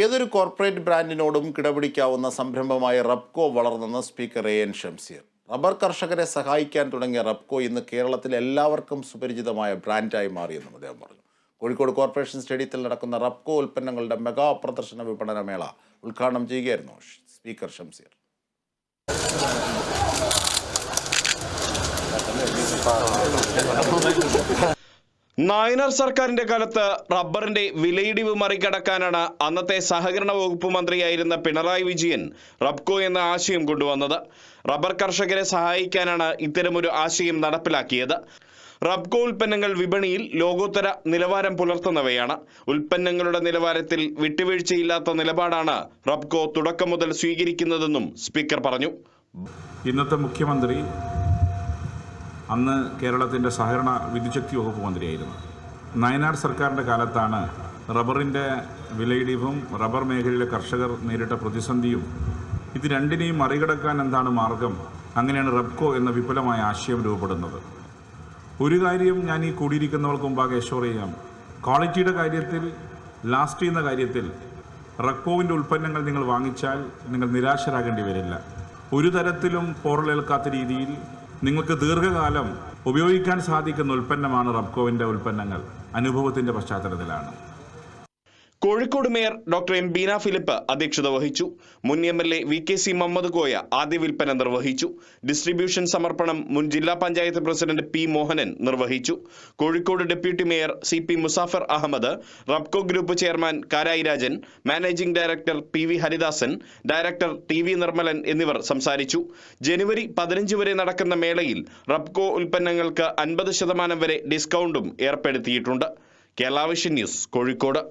ഏതൊരു കോർപ്പറേറ്റ് ബ്രാൻഡിനോടും കിടപിടിക്കാവുന്ന സംരംഭമായ Rubco വളർന്നെന്ന് speaker A N Shamseer. Rubber കർഷകരെ സഹായിക്കാൻ തുടങ്ങിയ റബ്കോ ഇന്ന് കേരളത്തിൽ എല്ലാവർക്കും സുപരിചിതമായ ബ്രാൻഡായി മാറിയെന്നും അദ്ദേഹം പറഞ്ഞു. കോഴിക്കോട് കോർപ്പറേഷൻ സ്റ്റേഡിയത്തിൽ നടക്കുന്ന റബ്കോ ഉൽപ്പന്നങ്ങളുടെ മെഗാ പ്രദർശന വിപണന മേള ഉദ്ഘാടനം ചെയ്യുകയായിരുന്നു സ്പീക്കർ ഷംസീർ. നായനാർ സർക്കാരിന്റെ കാലത്ത് റബ്ബറിന്റെ വിലയിടിവ് മറികടക്കാനാണ് അന്നത്തെ സഹകരണ വകുപ്പ് മന്ത്രിയായിരുന്ന പിണറായി വിജയൻ റബ്കോ എന്ന ആശയം കൊണ്ടുവന്നത്. റബ്ബർ കർഷകരെ സഹായിക്കാനാണ് ഇത്തരമൊരു ആശയം നടപ്പിലാക്കിയത്. റബ്കോ ഉൽപ്പന്നങ്ങൾ വിപണിയിൽ ലോകോത്തര നിലവാരം പുലർത്തുന്നവയാണ്. ഉൽപ്പന്നങ്ങളുടെ നിലവാരത്തിൽ വിട്ടുവീഴ്ചയില്ലാത്ത നിലപാടാണ് റബ്കോ തുടക്കം മുതൽ സ്വീകരിക്കുന്നതെന്നും സ്പീക്കർ പറഞ്ഞു. ഇന്നത്തെ മുഖ്യമന്ത്രി അന്ന് കേരളത്തിന്റെ സഹകരണ വിദ്യുച്ഛക്തി വകുപ്പ് മന്ത്രിയായിരുന്നു. നയനാർ സർക്കാരിന്റെ കാലത്താണ് റബ്ബറിന്റെ വിലയിടിവും റബ്ബർ മേഖലയിലെ കർഷകർ നേരിട്ട പ്രതിസന്ധിയും ഇത് രണ്ടിനെയും മറികടക്കാൻ എന്താണ് മാർഗം? അങ്ങനെയാണ് റബ്കോ എന്ന വിപുലമായ ആശയം രൂപപ്പെടുന്നത്. ഒരു കാര്യം ഞാൻ ഈ കൂടിയിരിക്കുന്നവർക്ക് മുമ്പാകെ എഷോർ ചെയ്യാം. ക്വാളിറ്റിയുടെ കാര്യത്തിൽ ലാസ്റ്റ് ചെയ്യുന്ന കാര്യത്തിൽ റബ്കോവിന്റെ ഉൽപ്പന്നങ്ങൾ നിങ്ങൾ വാങ്ങിച്ചാൽ നിങ്ങൾ നിരാശരാകേണ്ടി വരില്ല. ഒരു തരത്തിലും പോറലേൽക്കാത്ത രീതിയിൽ നിങ്ങൾക്ക് ദീർഘകാലം ഉപയോഗിക്കാൻ സാധിക്കുന്ന ഉൽപ്പന്നമാണ് റബ്കോവിന്റെ ഉൽപ്പന്നങ്ങൾ. അനുഭവത്തിന്റെ പശ്ചാത്തലത്തിലാണ്. Kozhikode mayor doctor M Beena Philip അധ്യക്ഷത വഹിച്ചു. മുൻ M L A V K C Muhammad Koya ആദ്യ വിൽപ്പന നിർവഹിച്ചു. ഡിസ്ട്രിബ്യൂഷൻ സമർപ്പണം മുൻ ജില്ലാ പഞ്ചായത്ത് പ്രസിഡന്റ് പി മോഹനൻ നിർവഹിച്ചു. Kozhikode deputy mayor C P Muzaffar Ahmed Rubco group chairman Karayi Rajan managing director P V Haridasan director T V Nirmalan എന്നിവർ സംസാരിച്ചു. ജനുവരി പതിനഞ്ച് വരെ നടക്കുന്ന മേളയിൽ റബ്കോ ഉൽപ്പന്നങ്ങൾക്ക് അൻപത് ശതമാനം വരെ ഡിസ്കൗണ്ടും ഏർപ്പെടുത്തിയിട്ടുണ്ട്. Kerala vision news Kozhikode.